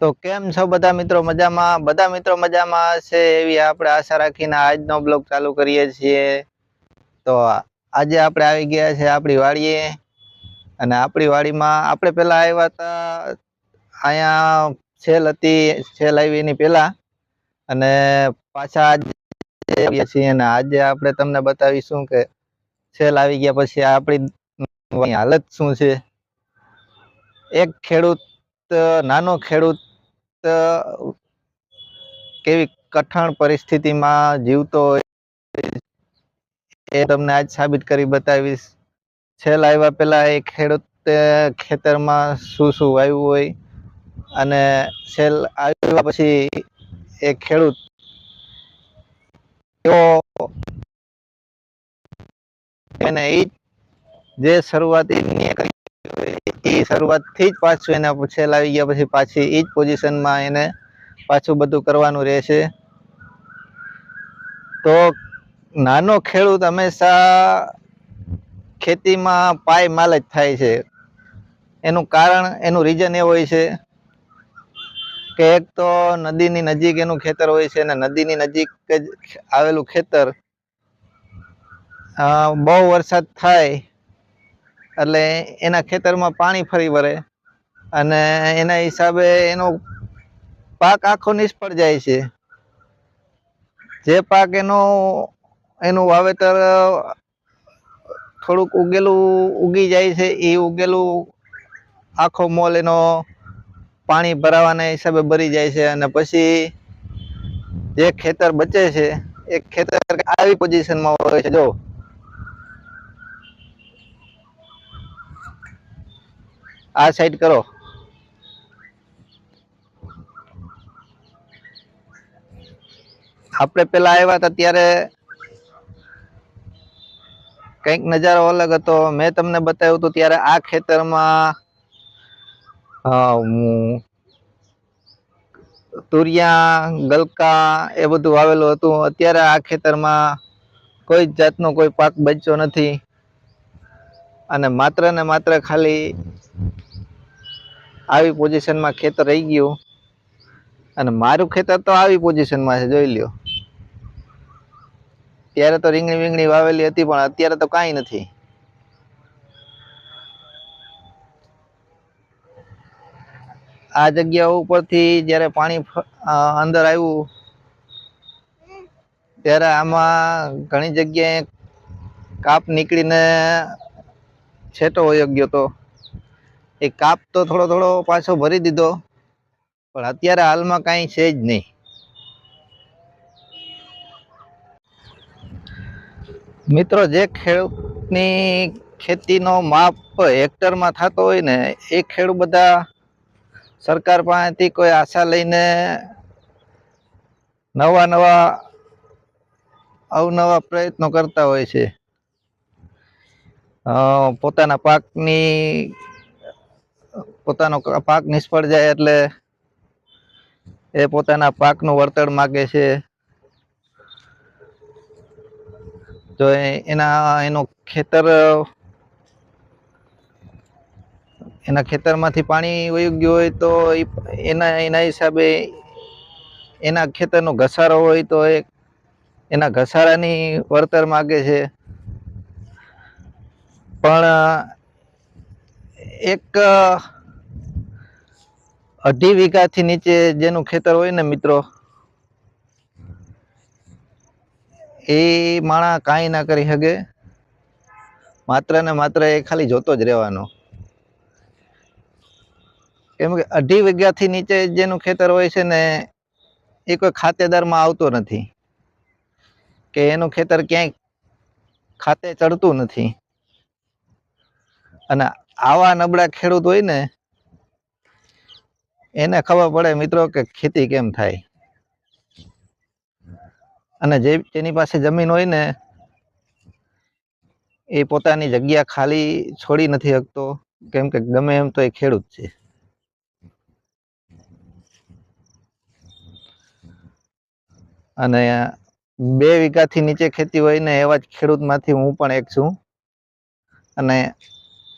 તો કેમ છો બધા મિત્રો મજામાં? બધા મિત્રો મજામાં છે એવી આપણે આશા રાખીને આજનો બ્લોગ ચાલુ કરીએ છીએ. તો આજે આપણે આવી ગયા છે આપણી વાડીએ. અને આપણી વાડીમાં આપણે પહેલાં આવ્યા હતા, અહીંયા છેલ હતી છેલ આવી એની પહેલાં. અને પાછા આજે છીએ અને આજે આપણે તમને બતાવીશું કે છેલ આવી ગયા પછી આપણી હાલત શું છે. એક ખેડૂત, નાનો ખેડૂત કેવી કઠણ પરિસ્થિતિમાં જીવતો એ તમને આજ સાબિત કરી બતાવીશ. છેલ્લા આવ્યા પહેલા એ ખેડૂતે ખેતરમાં શું શું વાવ્યું હોય અને છેલ આવ્યા પછી એ ખેડૂત એને એ જે શરૂઆતી એ શરૂઆતથી જ પાછું એને છેલ આવી ગયા, પછી પાછી એ જ પોઝિશનમાં એને પાછું બધું કરવાનું રહેશે. તો નાનો ખેડૂત હંમેશા ખેતીમાં પાય માલ જ થાય છે. એનું કારણ, એનું રીઝન એ હોય છે કે એક તો નદીની નજીક એનું ખેતર હોય છે અને નદીની નજીક જ આવેલું ખેતર બહુ વરસાદ થાય એટલે એના ખેતરમાં પાણી ફરી વળે અને એના હિસાબે એનો પાક આખો નિષ્ફળ જાય છે. જે પાક એનો, એનું વાવેતર થોડુંક ઉગેલું, ઉગી જાય છે, એ ઉગેલું આખો મોલ એનો પાણી ભરાવાના હિસાબે ભરી જાય છે અને પછી જે ખેતર બચે છે, એ ખેતર આવી પોઝિશનમાં હોય છે. જો આ સાઈડ કરો. આપણે પેલા આવ્યા હતા ત્યારે કંઈક નજારો અલગ હતો. મેં તમને બતાવ્યું હતું ત્યારે આ ખેતરમાં તુરિયા, ગલકા એ બધું વાવેલું હતું. અત્યારે આ ખેતરમાં કોઈ જ જાતનો કોઈ પાક બચ્યો નથી. અને માત્ર ને માત્ર ખાલી આવી પોઝિશનમાં ખેતર રહી ગયું. અને મારું ખેતર તો આવી પોઝિશનમાં છે, જોઈ લ્યો. ત્યારે તો રીંગણી વીંગણી વાવેલી હતી, પણ અત્યારે તો કાંઈ નથી. આ જગ્યા ઉપરથી જ્યારે પાણી અંદર આવ્યું, ત્યારે આમાં ઘણી જગ્યાએ કાપ નીકળીને છેટો વયો ગયો તો. એ કાપ તો થોડો થોડો પાછો ભરી દીધો, પણ અત્યારે હાલમાં કાંઈ છે જ નહીં. મિત્રો, જે ખેડૂતની ખેતીનો માપ હેક્ટરમાં થતો હોય ને, એ ખેડૂત બધા સરકાર પાસેથી કોઈ આશા લઈને નવા નવા, અવનવા પ્રયત્નો કરતા હોય છે. પોતાના પાકની પોતાનો પાક નિષ્ફળ જાય એટલે એ પોતાના પાકનું વળતર માગે છે. જો એના, એનું ખેતર, એના ખેતરમાંથી પાણી વહી ગયું હોય તો એના એના હિસાબે એના ખેતરનો ઘસારો હોય તો એ, એના ઘસારાની વળતર માગે છે. પણ એક અઢી વીઘાથી નીચે જેનું ખેતર હોય ને મિત્રો, એ માણા કાંઈ ના કરી શકે. માત્ર ને માત્ર એ ખાલી જોતો જ રહેવાનો. કેમ કે અઢી વીઘાથી નીચે જેનું ખેતર હોય છે ને, એ કોઈ ખાતેદારમાં આવતો નથી. કે એનું ખેતર ક્યાંય ખાતે ચડતું નથી. અને આવા નબળા ખેડૂત હોય ને એને ખબર પડે મિત્રો કે ખેતી કેમ થાય. અને જે તેની પાસે જમીન હોય ને, એ પોતાની જગ્યા ખાલી છોડી નથી શકતો. કેમ કે ગમે એમ તો એ ખેડૂત છે. અને બે વીઘાથી નીચે ખેતી હોય ને, એવા જ ખેડૂતમાંથી હું પણ એક છું. અને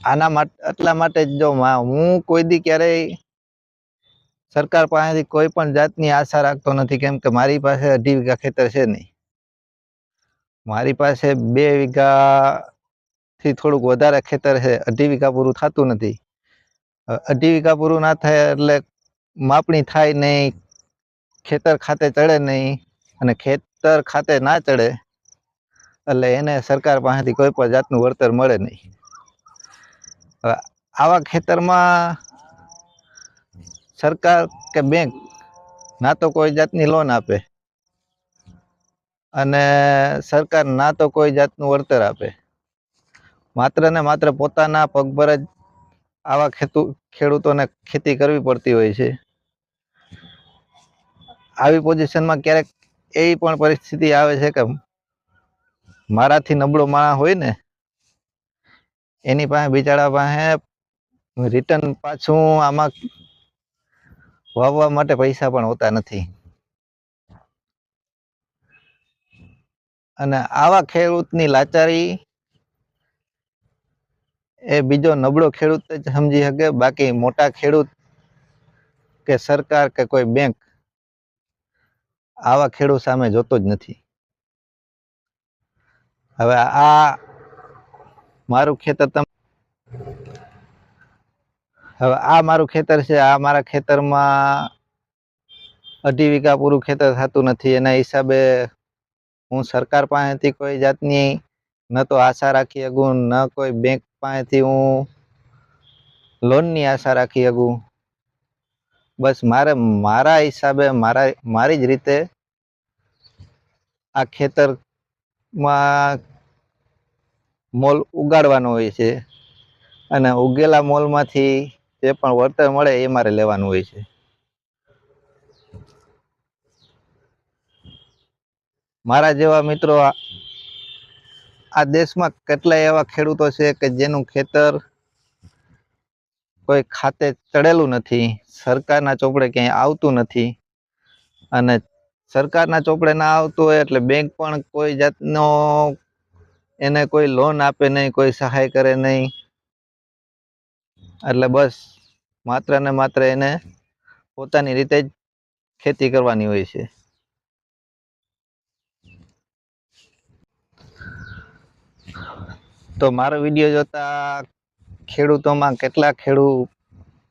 આના માટે એટલા માટે જ જો હું કોઈ દી ક્યારેય સરકાર પાસેથી કોઈ પણ જાતની આશા રાખતો નથી, કેમ કે મારી પાસે અઢી વીઘા ખેતર છે નહીં. મારી પાસે બે વીઘાથી થોડુંક વધારે ખેતર છે, અઢી વીઘા પૂરું થતું નથી. અઢી વીઘા પૂરું ના થાય એટલે માપણી થાય નહીં, ખેતર ખાતે ચડે નહીં અને ખેતર ખાતે ના ચડે એટલે એને સરકાર પાસેથી કોઈ પણ જાતનું વળતર મળે નહીં. આવા ખેતરમાં સરકાર કે બેંક ના તો કોઈ જાતની લોન આપે અને સરકાર ના તો કોઈ જાતનું વળતર આપે. માત્ર ને માત્ર પોતાના પગભર જ આવા ખેતુ, ખેડૂતોને ખેતી કરવી પડતી હોય છે. આવી પોઝિશનમાં ક્યારેક એવી પણ પરિસ્થિતિ આવે છે કે મારાથી નબળો માણસ હોય ને, એની પાસે બિચારા પાસે રિટર્ન પાછું આમાં વાવવા માટે પૈસા પણ હોતા નથી. અને આવા ખેડૂતની લાચારી એ બીજો નબળો ખેડૂત જ સમજી શકે. બાકી મોટા ખેડૂત કે સરકાર કે કોઈ બેંક આવા ખેડૂત સામે જોતો જ નથી. હવે આ મારું ખેતર તમે હવે આ મારું ખેતર છે, આ મારા ખેતરમાં અઢી વીઘા પૂરું ખેતર થતું નથી. એના હિસાબે હું સરકાર પાસેથી કોઈ જાતની ન તો આશા રાખી શકું, ન કોઈ બેંક પાસેથી હું લોનની આશા રાખી શકું. બસ મારે, મારા હિસાબે મારા, મારી જ રીતે આ ખેતરમાં મોલ ઉગાડવાનો હોય છે. અને ઉગેલા મોલમાંથી જે પણ વળતર મળે એ મારે લેવાનું હોય છે. મારા જેવા મિત્રો આ દેશમાં કેટલાય એવા ખેડૂતો છે કે જેનું ખેતર કોઈ ખાતે ચડેલું નથી, સરકારના ચોપડે ક્યાંય આવતું નથી અને સરકારના ચોપડે ના આવતું હોય એટલે બેંક પણ કોઈ જાતનો એને કોઈ લોન આપે નહીં, કોઈ સહાય કરે નહીં. એટલે બસ માત્ર ને માત્ર એને પોતાની રીતે જ ખેતી કરવાની હોય છે. તો મારો વીડિયો જોતા ખેડૂતોમાં કેટલા ખેડૂત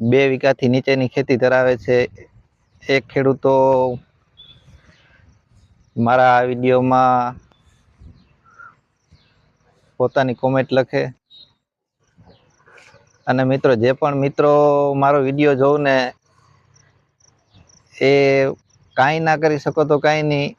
બે વીઘાથી નીચેની ખેતી ધરાવે છે? એ ખેડૂતો મારા આ વિડીયોમાં પોતાની કોમેન્ટ લખે. અને મિત્રો, જે પણ મિત્રો મારો વીડિયો જોઉં ને એ કાંઈ ના કરી શકો તો કાંઈ નહીં.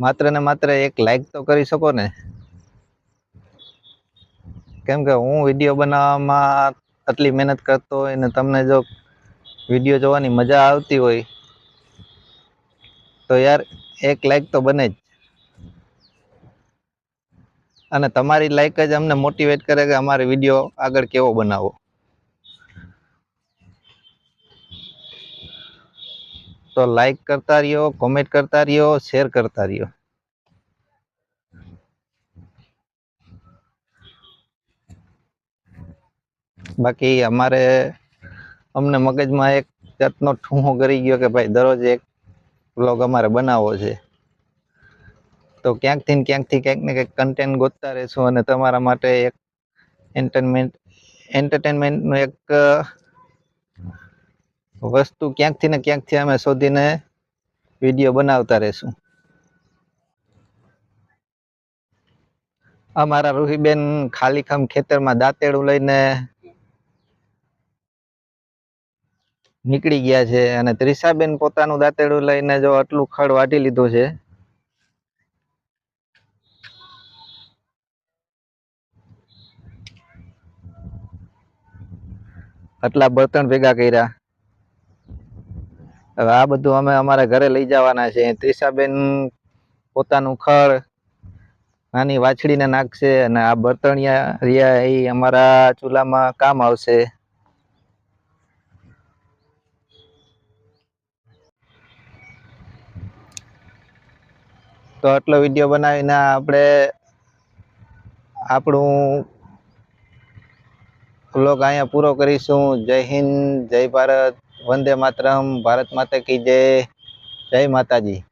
માત્ર ને માત્ર એક લાઈક તો કરી શકો ને. કેમ કે હું વીડિયો બનાવવામાં આટલી મહેનત કરતો હોય ને તમને જો વીડિયો જોવાની મજા આવતી હોય, તો યાર એક લાઈક તો બને જ. અને તમારી લાઈક જ અમને મોટિવેટ કરે કે અમારે વીડિયો આગળ કેવો બનાવવો. તો લાઈક કરતા રહ્યો કોમેન્ટ કરતા રહ્યો શેર કરતા રહ્યો. બાકી અમારે અમને મગજમાં એક જાતનો ઠૂંહો કરી ગયો કે ભાઈ દરરોજ એક બ્લોગ અમારે બનાવવો છે. તો ક્યાંકથી ને ક્યાંકથી ક્યાંક ને ક્યાંક કન્ટેન્ટ ગોતતા રહેશું અને તમારા માટે એક એન્ટરટેનમેન્ટ એન્ટરટેનમેન્ટનું એક વસ્તુ ક્યાંકથી ને ક્યાંકથી અમે શોધીને વીડિયો બનાવતા રહેશું. અમારા રૂહીબેન ખાલીખમ ખેતરમાં દાંતેડું લઈને નીકળી ગયા છે અને ત્રિષાબેન પોતાનું દાંતેડું લઈને જો આટલું ખડ વાટી લીધું છે. આટલા બળતણ ભેગા કર્યા. હવે આ બધું અમે અમારા ઘરે લઈ જવાના છે. ત્રિષાબેન પોતાનું ખર નાની વાછડીને નાખશે અને આ બર્તણિયા રહ્યા એ અમારા ચૂલામાં કામ આવશે. તો આટલો વીડિયો બનાવીને આપણે આપણું લોક અહીંયા પૂરો કરીશું. જય હિન્દ, જય ભારત. વંદે માતરમ ભારત માતા કી જય જય માતાજી.